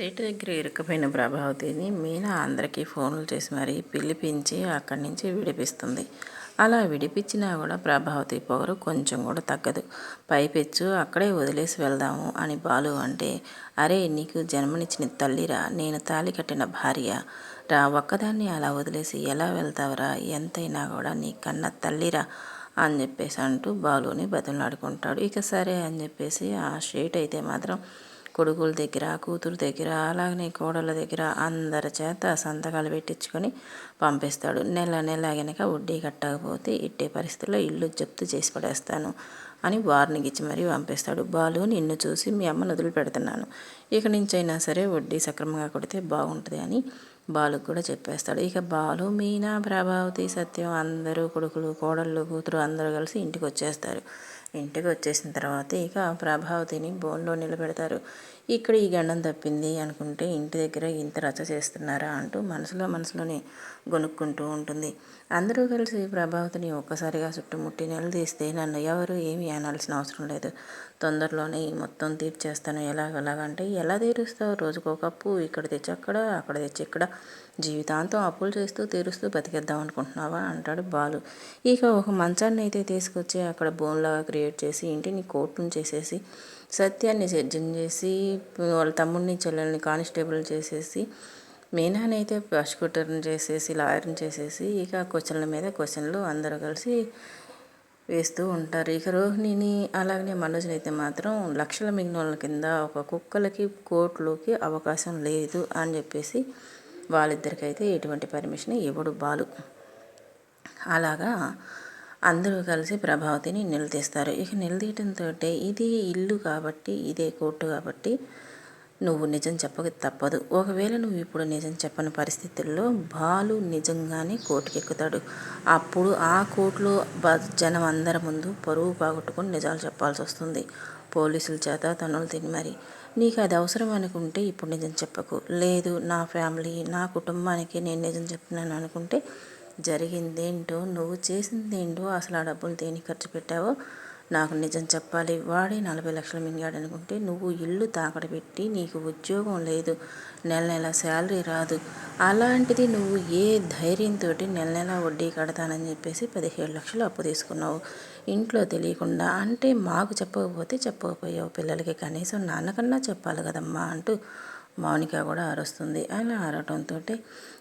Seat దగ్గర ఇరుక్కుపోయిన ప్రభావతిని మీనా అందరికీ ఫోన్లు చేసి మరీ పిలిపించి అక్కడి నుంచి విడిపిస్తుంది. అలా విడిపించినా కూడా ప్రభావతి పొగరు కొంచెం కూడా తగ్గదు. పైపెచ్చు అక్కడే వదిలేసి వెళ్దాము అని బాలు అంటే అరే నీకు జన్మనిచ్చిన తల్లిరా నేను తాలి కట్టిన భార్య. రా ఒక్కదాన్ని అలా వదిలేసి ఎలా వెళ్తావురా? ఎంతైనా కూడా నీ కన్న తల్లిరా అని చెప్పేసి అంటూ బాలుని బతులాడుకుంటాడు ఇక సరే అని చెప్పేసి ఆ షీట్ అయితే మాత్రం కొడుకుల దగ్గర కూతురు దగ్గర అలాగనే కోడళ్ళ దగ్గర అందరి చేత సంతకాలు పెట్టించుకొని పంపిస్తాడు. నెల నెల గనక వడ్డీ కట్టకపోతే ఇట్టే పరిస్థితుల్లో ఇల్లు జప్తు చేసి పడేస్తాను అని వార్నింగ్ ఇచ్చి మరీ పంపిస్తాడు. బాలు నిన్ను చూసి మీ అమ్మను వదిలిపెడుతున్నాను ఇక నుంచి అయినా సరే వడ్డీ సక్రమంగా కొడితే బాగుంటుంది అని బాలుకు కూడా చెప్పేస్తాడు. ఇక బాలు మీనా ప్రభావతి సత్యం అందరూ కొడుకులు కోడళ్ళు కూతురు అందరూ కలిసి ఇంటికి వచ్చేస్తారు. ఇంటికి వచ్చేసిన తర్వాత ఇక ప్రభావతిని బోన్లో నిలబెడతారు. ఇక్కడ ఈ గండం తప్పింది అనుకుంటే ఇంటి దగ్గర ఇంత రచ్చ చేస్తున్నారా అంటూ మనసులో మనసులోనే గొనుక్కుంటూ ఉంటుంది. అందరూ కలిసి ప్రభావతిని ఒక్కసారిగా చుట్టుముట్టి నిలదీస్తే నన్ను ఎవరు ఏమీ అనాల్సిన అవసరం లేదు. తొందరలోనే మొత్తం తీర్చేస్తాను. ఎలాగలాగంటే ఎలా తీరుస్తావు? రోజుకు ఒక అప్పు ఇక్కడ తెచ్చి అక్కడ అక్కడ తెచ్చి ఇక్కడ. జీవితాంతం అప్పులు చేస్తూ తీరుస్తూ బతికేద్దాం అనుకుంటున్నావా? అంటాడు బాలు. ఇక ఒక మంచాన్ని అయితే తీసుకొచ్చి అక్కడ బోన్లాగా క్రియేట్ చేసి ఇంటిని కోర్టును చేసేసి సత్యాన్ని సర్జన్ చేసి వాళ్ళ తమ్ముడిని చెల్లెల్ని కానిస్టేబుల్ చేసేసి మీనాని అయితే ప్రాసిక్యూటర్ని చేసేసి లాయర్ని చేసేసి ఇక క్వశ్చన్ల మీద క్వశ్చన్లు అందరూ కలిసి వేస్తూ ఉంటారు. ఇక రోహిణిని అలాగనే మనోజ్ని అయితే మాత్రం లక్షల మిగిలిన కింద ఒక కుక్కలకి కోర్టులోకి అవకాశం లేదు అని చెప్పేసి వాళ్ళిద్దరికైతే ఎటువంటి పర్మిషన్ ఇవ్వడు బాలు. అలాగా అందరూ కలిసి ప్రభావతిని నిలదీస్తారు. ఇక నిలదీయటంతో ఇది ఇల్లు కాబట్టి ఇదే కోర్టు కాబట్టి నువ్వు నిజం చెప్పక తప్పదు. ఒకవేళ నువ్వు ఇప్పుడు నిజం చెప్పని పరిస్థితుల్లో బాలు నిజంగానే కోర్టుకెక్కుతాడు. అప్పుడు ఆ కోర్టులో జనం అందరి ముందు పరువు పాగొట్టుకుని నిజాలు చెప్పాల్సి వస్తుంది. పోలీసుల చేత తనులు తిని మరి. నీకు అది అవసరం అనుకుంటే ఇప్పుడు నిజం చెప్పకు. లేదు నా ఫ్యామిలీ నా కుటుంబానికి నేను నిజం చెప్తున్నాను అనుకుంటే జరిగిందేంటో నువ్వు చేసిందేంటో అసలు ఆ డబ్బులు దేనికి ఖర్చు పెట్టావో నాకు నిజం చెప్పాలి. వాడే నలభై లక్షలు మింగాడు అనుకుంటే నువ్వు ఇల్లు తాకడ పెట్టి నీకు ఉద్యోగం లేదు. నెల నెల శాలరీ రాదు. అలాంటిది నువ్వు ఏ ధైర్యంతో నెల నెల వడ్డీ కడతానని చెప్పేసి పదిహేడు లక్షలు అప్పు తీసుకున్నావు. ఇంట్లో తెలియకుండా అంటే మాకు చెప్పకపోతే చెప్పకపోయావు. పిల్లలకి కనీసం నాన్నకన్నా చెప్పాలి కదమ్మా అంటూ మౌనిక కూడా అరుస్తుంది. అలా అరవటంతో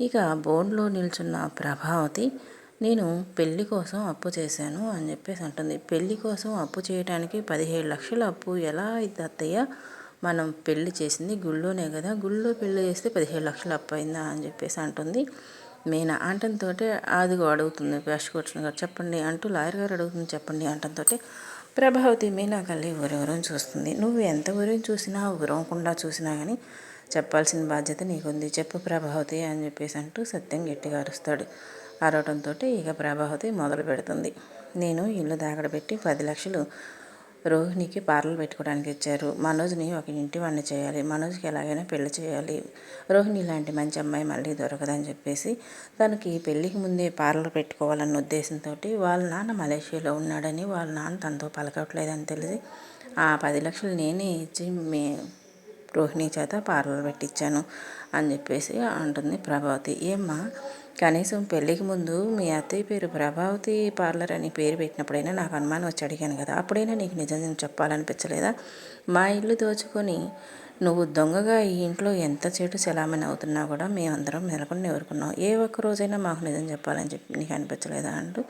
ఇక బోర్డులో నిల్చున్న ప్రభావతి నేను పెళ్ళి కోసం అప్పు చేశాను అని చెప్పేసి అంటుంది. పెళ్ళి కోసం అప్పు చేయడానికి పదిహేడు లక్షల అప్పు ఎలా అయితే అత్తయ్య? మనం పెళ్ళి చేసింది గుళ్ళోనే కదా గుళ్ళో పెళ్ళి చేస్తే పదిహేడు లక్షలు అప్పు అయిందా అని చెప్పేసి అంటుంది. మీనా అంటంతో అదిగో అడుగుతుంది ప్రాసిక్యూషన్ గారు. చెప్పండి అంటూ లాయర్ గారు అడుగుతుంది. చెప్పండి అంటంతో ప్రభావతి మీనా కళ్ళి ఊరెవరం చూస్తుంది. నువ్వు ఎంత ఊరం చూసినా ఊరవకుండా చూసినా కానీ చెప్పాల్సిన బాధ్యత నీకుంది. చెప్పు ప్రభావతి అని చెప్పేసి అంటూ సత్యం గట్టిగా అరుస్తాడు. అరవటంతో ఇక ప్రభావతి మొదలు పెడుతుంది. నేను ఇల్లు దాగడబెట్టి పది లక్షలు రోహిణికి పార్లర్ పెట్టుకోవడానికి ఇచ్చారు మనోజ్ని ఒక ఇంటి వాడిని చేయాలి. మనోజ్కి ఎలాగైనా పెళ్ళి చేయాలి. రోహిణి లాంటి మంచి అమ్మాయి మళ్ళీ దొరకదని చెప్పేసి తనకి పెళ్ళికి ముందే పార్లర్ పెట్టుకోవాలన్న ఉద్దేశంతో వాళ్ళ నాన్న మలేషియాలో ఉన్నాడని వాళ్ళ నాన్న తనతో పలకట్లేదని తెలిసి ఆ పది లక్షలు నేనే ఇచ్చి మే రోహిణి చేత పార్లర్ పెట్టించాను అని చెప్పేసి అంటుంది ప్రభావతి. ఏమ్మా కనీసం పెళ్ళికి ముందు మీ అత్తయ్య పేరు ప్రభావతి పార్లర్ అని పేరు పెట్టినప్పుడైనా నాకు అనుమానం వచ్చి అడిగాను కదా అప్పుడైనా నీకు నిజం చెప్పాలనిపించలేదా? మా ఇల్లు దోచుకొని నువ్వు దొంగగా ఈ ఇంట్లో ఎంత చెడు చలామణి అవుతున్నా కూడా మేమందరం నెలకొని ఎవరుకున్నాం. ఏ ఒక్క రోజైనా మాకు నిజం చెప్పాలని చెప్పి నీకు అనిపించలేదా అంటూ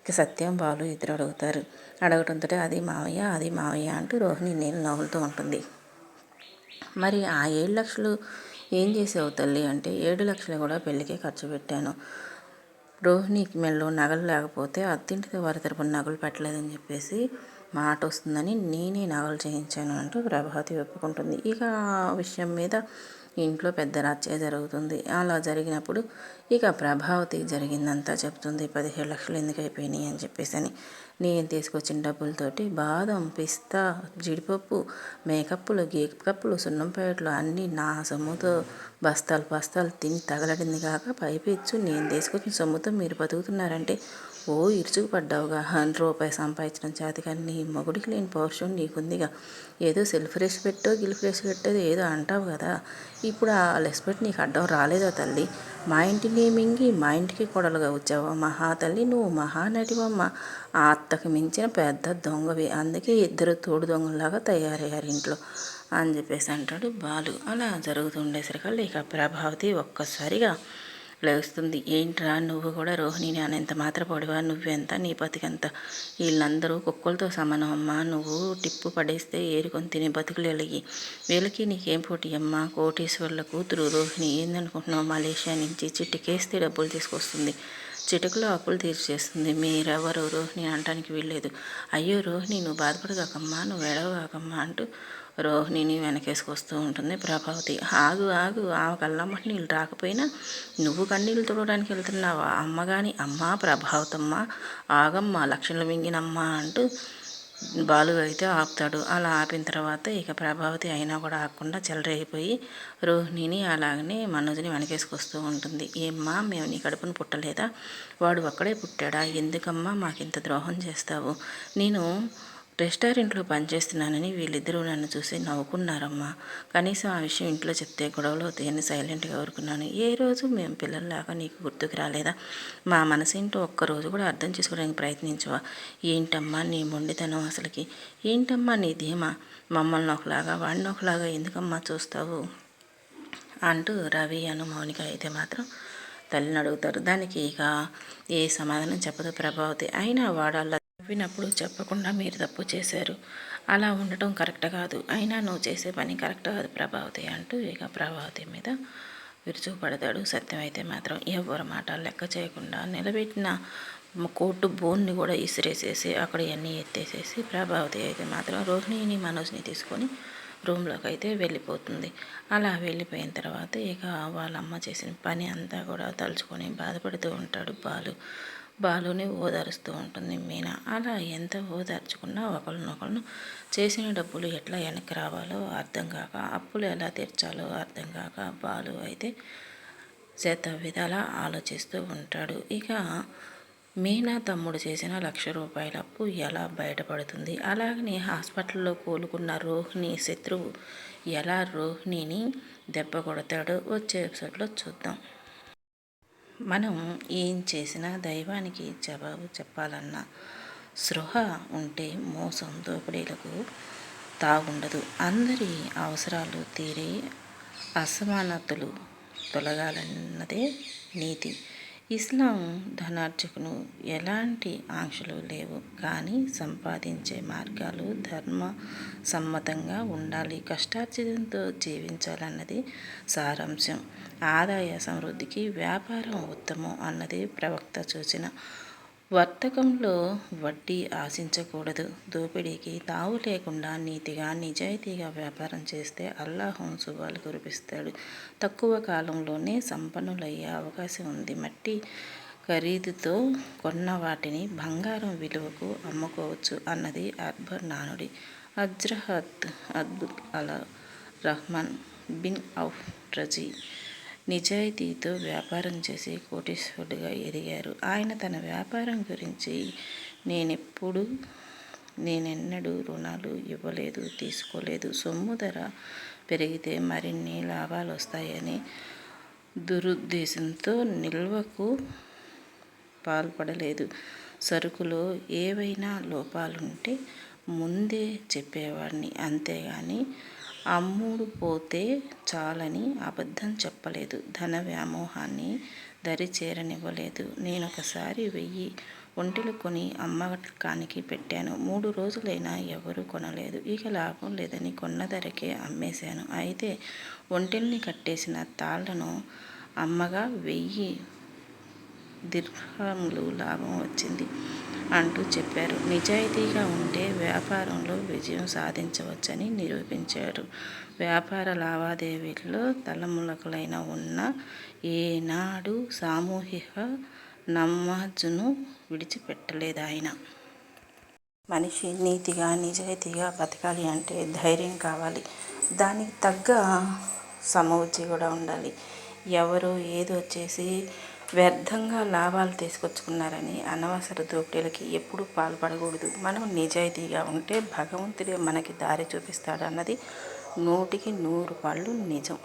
ఇక సత్యం బాలు ఇద్దరు అడుగుతారు. అడగటంతో అది మావయ్య అది మావయ్య అంటూ రోహిణి నేను నవ్వులుతూ ఉంటుంది. మరి ఆ ఏడు లక్షలు ఏం చేసావు తల్లి అంటే ఏడు లక్షలు కూడా పెళ్ళికి ఖర్చు పెట్టాను. రోహిణికి మెల్లో నగలు లేకపోతే అత్తింటికి వారి తరపున నగలు పెట్టలేదని చెప్పేసి మాట వస్తుందని నేనే నగలు చేయించాను అంటూ ప్రభావతి ఒప్పుకుంటుంది. ఇక ఆ విషయం మీద ఇంట్లో పెద్ద రచ్చ జరుగుతుంది. అలా జరిగినప్పుడు ఇక ప్రభావతి జరిగిందంతా చెప్తుంది. పదిహేడు లక్షలు ఎందుకు అయిపోయినాయి అని చెప్పేసి అని నేను తీసుకొచ్చిన డబ్బులతోటి బాదం పిస్తా జీడిపప్పు మేకప్పులు గీకప్పులు సున్నంపేటలు అన్నీ నా సొమ్ముతో బస్తాలు బస్తాలు తిని తగలడింది కాక పైపిచ్చు. నేను తీసుకొచ్చిన సొమ్ముతో మీరు బతుకుతున్నారంటే ఓ ఇరుచుకు పడ్డావుగా రూపాయి సంపాదించడం చేత కానీ నీ మొగుడికి లేని పౌరుషం నీకుందిగా. ఏదో సెల్ఫ్ రెస్పెక్టో గిల్ఫ్ రెస్పెక్టో ఏదో అంటావు కదా. ఇప్పుడు ఆ రెస్పెక్ట్ నీకు అడ్డం రాలేదా తల్లి? మా ఇంటిని మింగి మా ఇంటికి కొడలుగా వచ్చావా? మహా తల్లి నువ్వు మహానటివమ్మ ఆ అత్తకు మించిన పెద్ద దొంగవి. అందుకే ఇద్దరు తోడు దొంగలాగా తయారయ్యారు ఇంట్లో. అని చెప్పేసి అంటాడు బాలు. అలా జరుగుతుండేసరికి ఇక ప్రభావతి ఒక్కసారిగా లేస్తుంది. ఏంట్రా నువ్వు కూడా రోహిణిని అనేంత మాత్రపడివా? నువ్వెంత నీ బతికెంత వీళ్ళందరూ కుక్కలతో సమానం అమ్మా. నువ్వు టిప్పు పడేస్తే ఏరుకొని తినే బతుకులు వెలిగి వీళ్ళకి నీకేం పోటీ అమ్మా? కోటేశ్వర్ల కూతురు రోహిణి. ఏందనుకుంటున్నావు? మలేషియా నుంచి చిట్టుకేస్తే డబ్బులు తీసుకొస్తుంది. చిటికలో అప్పులు తీర్చేస్తుంది. మీరెవరు? రోహిణి అనడానికి వీల్లేదు. అయ్యో రోహిణి నువ్వు బాధపడగాకమ్మా నువ్వు ఎడవగాకమ్మా అంటూ రోహిణిని వెనకేసుకొస్తూ ఉంటుంది ప్రభావతి. ఆగు ఆగు ఆమె కళ్ళమ్మటి నీళ్ళు రాకపోయినా నువ్వు కన్నీళ్ళు తుడవడానికి వెళ్తున్నావా? అమ్మ కానీ అమ్మ ప్రభావతమ్మ ఆగమ్మ లక్షలు మింగినమ్మ అంటూ బాలు అయితే ఆపుతాడు. అలా ఆపిన తర్వాత ఇక ప్రభావతి అయినా కూడా ఆకుండా చెలరేగిపోయి రోహిణిని అలాగనే మనోజ్ని వెనకేసుకొస్తూ ఉంటుంది. ఏమ్మా మేము నీ కడుపును పుట్టలేదా? వాడు ఒక్కడే పుట్టాడా? ఎందుకమ్మా మాకింత ద్రోహం చేస్తావు? నేను రెస్టారెంట్లో పనిచేస్తున్నానని వీళ్ళిద్దరూ నన్ను చూసి నవ్వుకున్నారమ్మా. కనీసం ఆ విషయం ఇంట్లో చెప్తే గొడవలు అవుతాయని సైలెంట్గా ఊరుకున్నాను? ఏ రోజు మేము పిల్లల్లాగా నీకు గుర్తుకు రాలేదా? మా మనసేంటో ఒక్కరోజు కూడా అర్థం చేసుకోవడానికి ప్రయత్నించవా? ఏంటమ్మా నీ మొండితనం అసలుకి? ఏంటమ్మా నీ ధీమా? మమ్మల్ని ఒకలాగా వాడిని ఒకలాగా ఎందుకమ్మా చూస్తావు? అంటూ రవి అను మౌనిక అయితే మాత్రం తల్లిని అడుగుతారు. దానికి ఇక ఏ సమాధానం చెప్పదు ప్రభావతి. అయినా వాడాల చెప్పినప్పుడు చెప్పకుండా మీరు తప్పు చేశారు. అలా ఉండటం కరెక్ట్ కాదు. అయినా నువ్వు చేసే పని కరెక్ట్ కాదు ప్రభావతి అంటూ ఇక ప్రభావతి మీద విరుచుకుపడతాడు. సత్యం అయితే మాత్రం ఎవరి మాట లెక్క చేయకుండా నిలబెట్టిన కోర్టు బోన్ని కూడా ఇసిరేసేసి అక్కడ ఇవన్నీ ఎత్తేసేసి ప్రభావతి అయితే మాత్రం రోహిణిని మనోజ్ని తీసుకొని రూమ్లోకి అయితే వెళ్ళిపోతుంది. అలా వెళ్ళిపోయిన తర్వాత ఇక వాళ్ళ అమ్మ చేసిన పని అంతా కూడా తలుచుకొని బాధపడుతూ ఉంటాడు బాలు. బాలుని ఓదారుస్తూ ఉంటుంది మీనా. అలా ఎంత ఓదార్చుకున్నా ఒకరినొకరు చేసిన డబ్బులు ఎట్లా వెనక్కి రావాలో అర్థం కాక అప్పులు ఎలా తీర్చాలో అర్థం కాక బాలు అయితే శత విధాలా ఆలోచిస్తూ ఉంటాడు. ఇక మీనా తమ్ముడు చేసిన లక్ష రూపాయల అప్పు ఎలా బయటపడుతుంది? అలాగనే హాస్పిటల్లో కోలుకున్న రోహిణి శత్రువు ఎలా రోహిణిని దెబ్బ కొడతాడో వచ్చే ఎపిసోడ్లో చూద్దాం. మనం ఏం చేసినా దైవానికి జవాబు చెప్పాలన్న సృహ ఉంటే మోసం దోపిడీలకు తాగుండదు అందరి అవసరాలు తీరే అసమానతలు తొలగాలన్నదే నీతి. ఇస్లాం ధనార్జకును ఎలాంటి ఆంక్షలు లేవు. కానీ సంపాదించే మార్గాలు ధర్మ సమ్మతంగా ఉండాలి. కష్టార్జితంతో జీవించాలన్నది సారాంశం. ఆదాయ సమృద్ధికి వ్యాపారం ఉత్తమం అన్నది ప్రవక్త సూచన. వర్తకంలో వడ్డీ ఆశించకూడదు. దోపిడీకి తావు లేకుండా నీతిగా నిజాయితీగా వ్యాపారం చేస్తే అల్లాహం శుభాలు కురిపిస్తాడు. తక్కువ కాలంలోనే సంపన్నులయ్యే అవకాశం ఉంది. మట్టి ఖరీదుతో కొన్న వాటిని బంగారం విలువకు అమ్ముకోవచ్చు అన్నది అక్బర్ నానుడి. అజ్రహత్ అద్భుత్ అలా రహ్మాన్ బిన్ ఔఫ్ రజీ నిజాయితీతో వ్యాపారం చేసి కోటీశ్వరుడిగా ఎదిగారు. ఆయన తన వ్యాపారం గురించి నేనెప్పుడు నేనెన్నడూ రుణాలు ఇవ్వలేదు తీసుకోలేదు. సొమ్ము ధర పెరిగితే మరిన్ని లాభాలు వస్తాయని దురుద్దేశంతో నిల్వకు పాల్పడలేదు. సరుకులో ఏవైనా లోపాలుంటే ముందే చెప్పేవాడిని అంతేగాని అమ్ముడు పోతే చాలని అబద్ధం చెప్పలేదు. ధన వ్యామోహాన్ని దరి చేరనివ్వలేదు. నేనొకసారి వెయ్యి ఒంటెలు కొని అమ్మకానికి పెట్టాను. మూడు రోజులైనా ఎవరు కొనలేదు. ఇక లాభం లేదని కొన్న ధరకే అమ్మేశాను. అయితే ఒంటెల్ని కట్టేసిన తాళ్ళను అమ్మగా వెయ్యి దీర్ఘములు లాభం వచ్చింది అంటూ చెప్పారు. నిజాయితీగా ఉంటే వ్యాపారంలో విజయం సాధించవచ్చని నిరూపించారు. వ్యాపార లావాదేవీల్లో తలములకలైన ఉన్న ఏనాడు సామూహిక నమ్మజును విడిచిపెట్టలేదు ఆయన. మనిషి నీతిగా నిజాయితీగా బతకాలి అంటే ధైర్యం కావాలి. దానికి తగ్గ సమవుచి కూడా ఉండాలి. ఎవరు ఏదో చేసి వ్యర్థంగా లాభాలు తీసుకొచ్చుకున్నారని అనవసర దోపిడీలకి ఎప్పుడూ పాల్పడకూడదు. మనం నిజాయితీగా ఉంటే భగవంతుడే మనకి దారి చూపిస్తాడన్నది నూటికి నూరు పాళ్ళు నిజం.